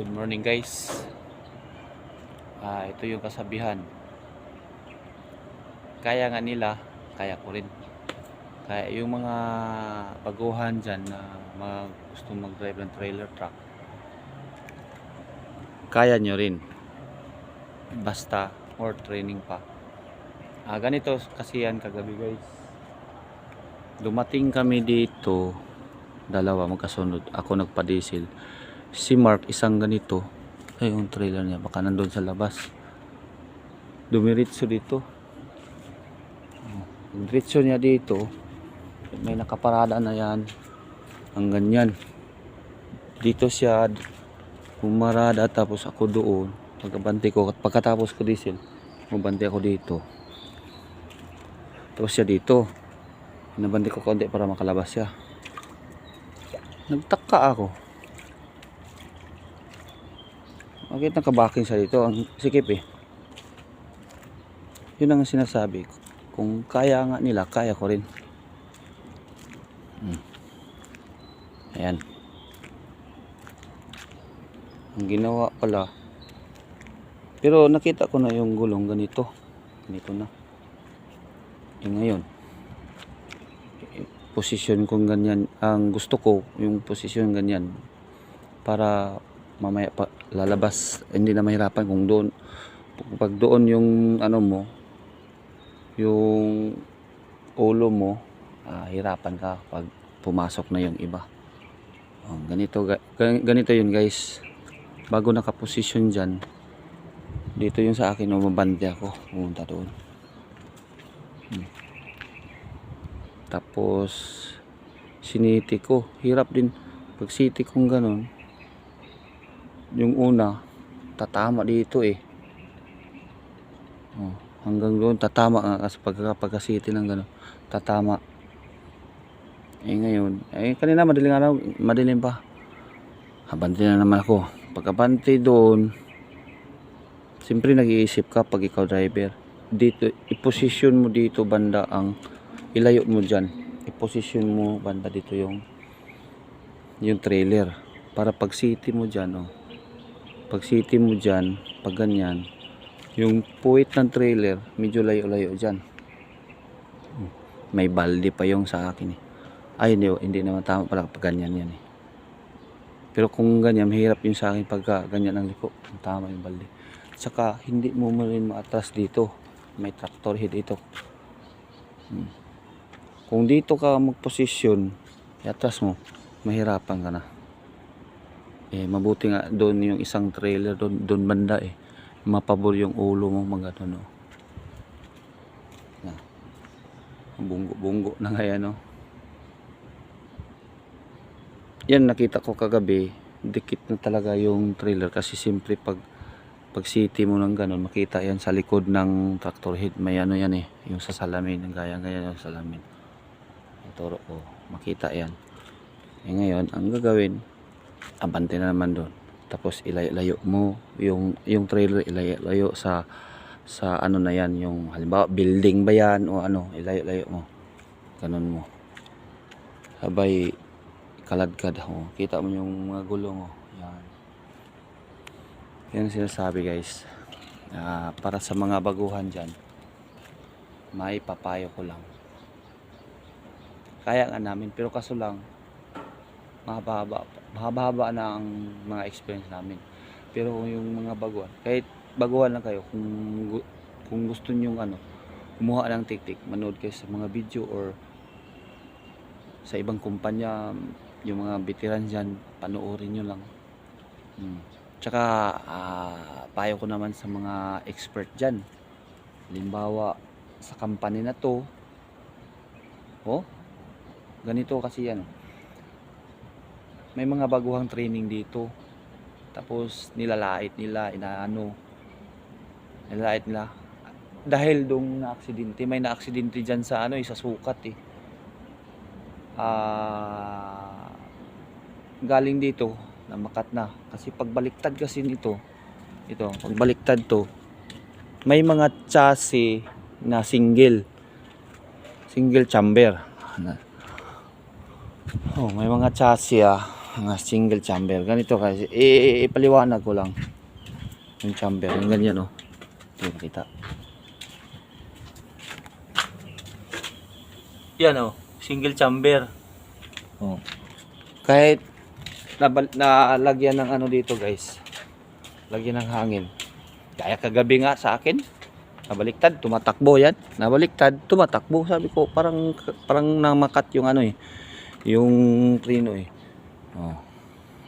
Good morning guys. Ah, ito yung kasabihan. Kaya nga nila, kaya ko rin. Kaya yung mga baguhan dyan na mga gusto mag-drive ng trailer truck, kaya nyo rin. Basta more training pa. Ah, ganito kasi yan kagabi guys. Dumating kami dito, dalawa magkasunod. Ako nagpa-diesel. Si Mark isang ganito. Ay, yung trailer niya. Baka nandun sa labas. Dumiritso dito. Oh, Diretso niya dito. May nakaparada na yan. Ang ganyan. Dito siya pumarada tapos ako doon. Pagkabante ko. At pagkatapos ko diesel, mabante ako dito. Tapos siya dito. Nabante ko konti para makalabas siya. Nagtaka ako. Bakit nakabaking siya dito? Ang sikip eh. Yun ang sinasabi ko. Kung kaya nga nila, kaya ko rin. Hmm. Ayan. Ang ginawa pala. Pero nakita ko na yung gulong ganito. Ganito na. Yung ngayon. Posisyon kong ganyan. Ang gusto ko, yung posisyon ganyan. Para mamaya pa lalabas. Hindi na mahirapan kung doon pag doon yung ano mo yung ulo mo ah, hirapan ka pag pumasok na yung iba. Oh, ganito ga- gan- ganito yun guys. Bago nakaposisyon dyan dito yung sa akin umabante ako pumunta doon. Hmm. tapos siniti ko. Hirap din. Pag city kong ganon yung una tatama dito eh. Oh, hanggang doon tatama nga kasi pagka pagkasiti ng gano'n tatama. Eh ngayon eh kanina madaling araw madilim pa. Habante na naman ako. Pagkabante doon siyempre nag-iisip ka pag ikaw driver. Dito iposisyon mo dito banda ang ilayo mo dyan. Iposisyon mo banda dito yung yung trailer. Para pag city mo dyan oh pag city mo dyan, pag ganyan, yung puwit ng trailer, medyo layo-layo dyan. May balde pa yung sa akin eh. Ay, hindi, hindi naman tama pala pag ganyan yan eh. Pero kung ganyan, mahirap yung sa akin pagka ganyan ang liko. Tama yung balde. Saka, hindi mo mo rin maatras dito. May tractor head ito. Hmm. Kung dito ka magposisyon, iatras mo, mahirapan ka na eh mabuti nga doon yung isang trailer doon doon banda eh. Mapabor yung ulo mo mga ano no? Na bunggo bunggo na kaya no? Yan nakita ko kagabi dikit na talaga yung trailer kasi simple pag pag city mo ng ganun makita yan sa likod ng tractor head. May ano yan eh yung sa salamin yung gaya gaya yung salamin. Turo ko makita yan. Eh ngayon ang gagawin abante na naman doon. Tapos ilayo-layo mo yung yung trailer ilayo-layo sa sa ano na yan yung halimbawa building ba yan o ano ilayo-layo mo. Ganun mo. Sabay kaladkad ho kita mo yung mga gulong oh yan. Yan sinasabi guys. Ah, para sa mga baguhan dyan may papayo ko lang. Kaya nga namin pero kaso lang mahaba-haba mahaba-haba na ang mga experience namin. Pero yung mga baguhan kahit baguhan lang kayo kung kung gusto niyo ano kumuha ng tiktik manood kayo sa mga video or sa ibang kumpanya yung mga veteran dyan panoorin nyo lang. Hmm. tsaka ah, payo ko naman sa mga expert dyan. Halimbawa sa company na to oh ganito kasi yan may mga baguhang training dito. Tapos nilalait nila inaano. Nilalait nila. Dahil dong na-aksidente may na-aksidente dyan sa ano eh, sa sukat eh. Ah galing dito namakat na. Kasi pagbaliktad kasi nito ito pagbaliktad to may mga chassis na single. Single chamber. Oh may mga chassis ah mga single chamber. Ganito i- ipaliwanag ko lang. Yung chamber, yung ganyan oh. Hindi makita. Yan oh, single chamber. Oh. Kahit nalagyan ng ano dito guys. Lagyan ng hangin. Kaya kagabi nga sa akin, nabaliktad, tumatakbo yan. Nabaliktad, tumatakbo. Sabi ko, parang parang namakat yung ano eh. Yung trino eh. Oh.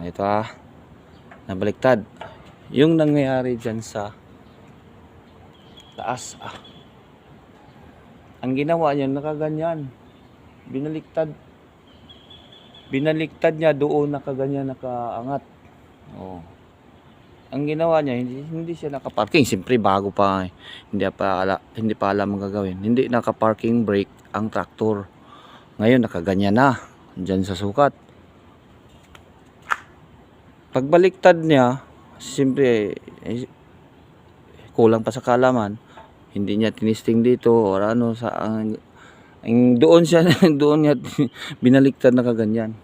Ito ah. Nabaliktad. Yung nangyayari dyan sa taas ah. Ang ginawa niya, nakaganyan. Binaliktad. Binaliktad niya doon nakaganyan, nakaangat. Oh. Ang ginawa niya, hindi, hindi siya nakaparking. Siyempre, bago pa. eh. Hindi pa, ala, hindi pa alam ang gagawin. Hindi nakaparking brake ang traktor. Ngayon, nakaganyan na. Diyan sa sukat. Pagbaliktad niya, siyempre, eh, kulang pa sa kalaman. Hindi niya tinisting dito or ano sa ang, ang doon siya doon niya binaliktad na kaganyan.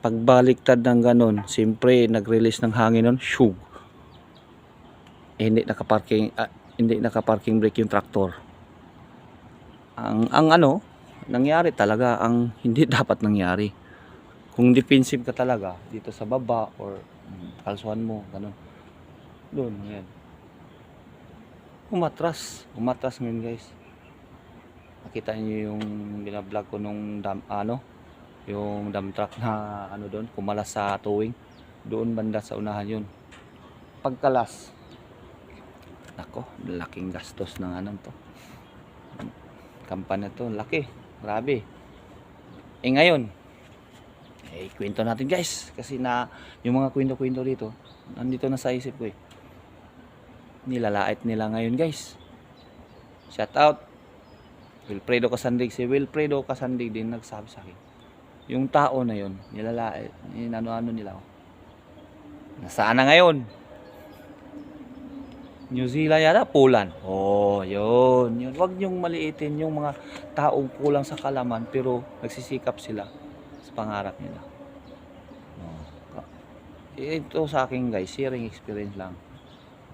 Pagbaliktad ng ganon, siyempre nag-release ng hangin nun, shug. Eh, hindi nakaparking ah, hindi nakaparking brake yung traktor. Ang ang ano, nangyari talaga ang hindi dapat nangyari. Kung defensive ka talaga dito sa baba or kalsuhan mo, ganun. Doon, yan. Umatras. Umatras ngayon guys. Nakita niyo yung binablog ko nung dam, ano, yung dump truck na ano doon, kumalas sa towing. Doon banda sa unahan yun. Pagkalas. Nako, laking gastos ng ano to. Kampanya to, laki. Grabe. Eh ngayon, eh kwento natin guys. Kasi na, yung mga kwento-kwento dito, nandito na sa isip ko eh. Nilalait nila ngayon guys. Shout out. Wilfredo Casandig. Si Wilfredo Casandig din nagsabi sa akin yung tao na yun nilalait ano-ano nila oh. nasaan na ngayon? New Zealand yata Poland. Oh yun yun. Wag niyong maliitin yung mga taong kulang sa kalaman pero nagsisikap sila sa pangarap nila. Ito sa akin guys sharing experience lang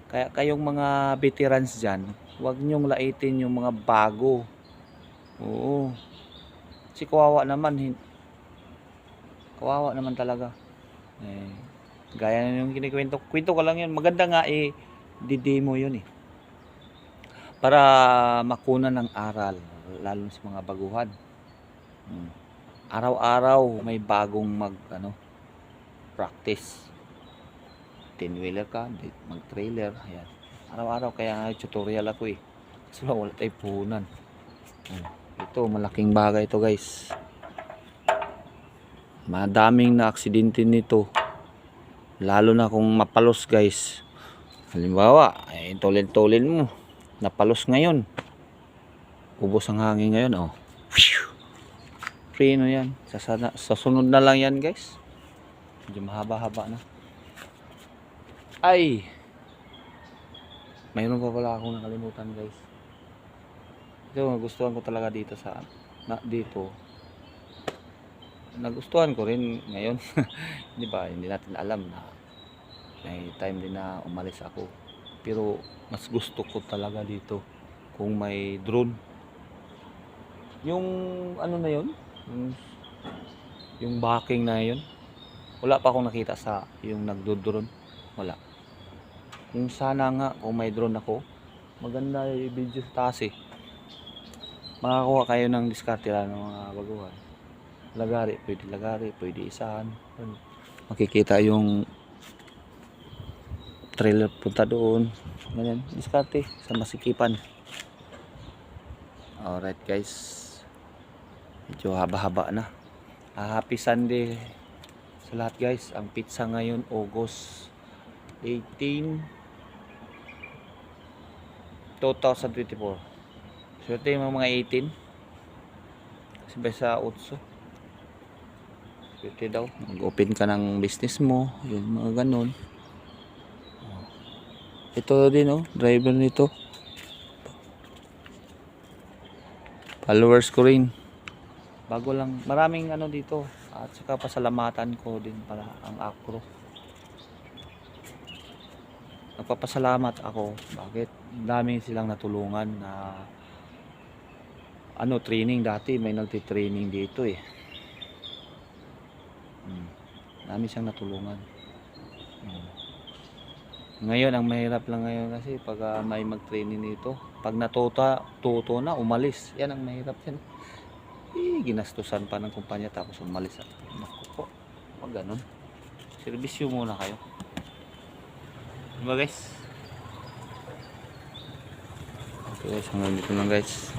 kaya kayong mga veterans dyan, huwag nyong laitin yung mga bago. Oo. Si kawawa naman. Kawawa naman talaga. Eh, gaya na yung kinikwento. Kwento ko lang yun. Maganda nga eh, didemo yun eh. Para makunan ng aral. Lalo sa mga baguhan. Hmm. Araw-araw may bagong mag ano, practice. 10-wheeler ka, mag-trailer, ayan. Araw-araw kaya tutorial ako eh. Kasi wala tayong puhunan. Ito, malaking bagay ito guys. Madaming na aksidente nito. Lalo na kung mapalos guys. Halimbawa, ay tulin-tulin mo. Napalos ngayon. Ubos ang hangin ngayon, oh. Preno yan. Sa, sana- sa sunod na lang yan guys. Medyo mahaba-haba na. Ay! Mayroon pa pala akong nakalimutan guys. Ito, nagustuhan ko talaga dito sa na, dito. Nagustuhan ko rin ngayon. Di ba? Hindi natin alam na may time din na umalis ako. Pero mas gusto ko talaga dito kung may drone. Yung ano na yun? Yung, yung backing na yun. Wala pa akong nakita sa yung nagdo-drone. Wala. Kung sana nga, kung may drone ako, maganda yung video sa taas eh. Makakuha kayo ng diskarte lang ng mga baguhan. Lagari, pwede lagari, pwede isahan. Makikita yung trailer punta doon. Ganyan, diskarte sa masikipan. Alright guys. Medyo haba-haba na. Happy Sunday sa lahat guys. Ang pizza ngayon, August 18 2024 Swerte yung mga 18 Kasi ba sa 8 Swerte daw. Mag-open ka ng business mo Yung mga ganun. Ito din oh Driver nito. Followers ko rin. Bago lang Maraming ano dito At saka pasalamatan ko din pala ang Acro. Nagpapasalamat ako. Bakit? Dami silang natulungan na ano, training dati. May nagtitraining dito eh. Hmm. Dami siyang natulungan. Hmm. Ngayon, ang mahirap lang ngayon kasi pag ah, may mag-training dito, pag natuta, tuto na, umalis. Yan ang mahirap yan. Eh, ginastusan pa ng kumpanya tapos umalis. Naku po. Pag ganun. Servisyo muna kayo. Diba guys? Okay guys, hanggang dito lang guys.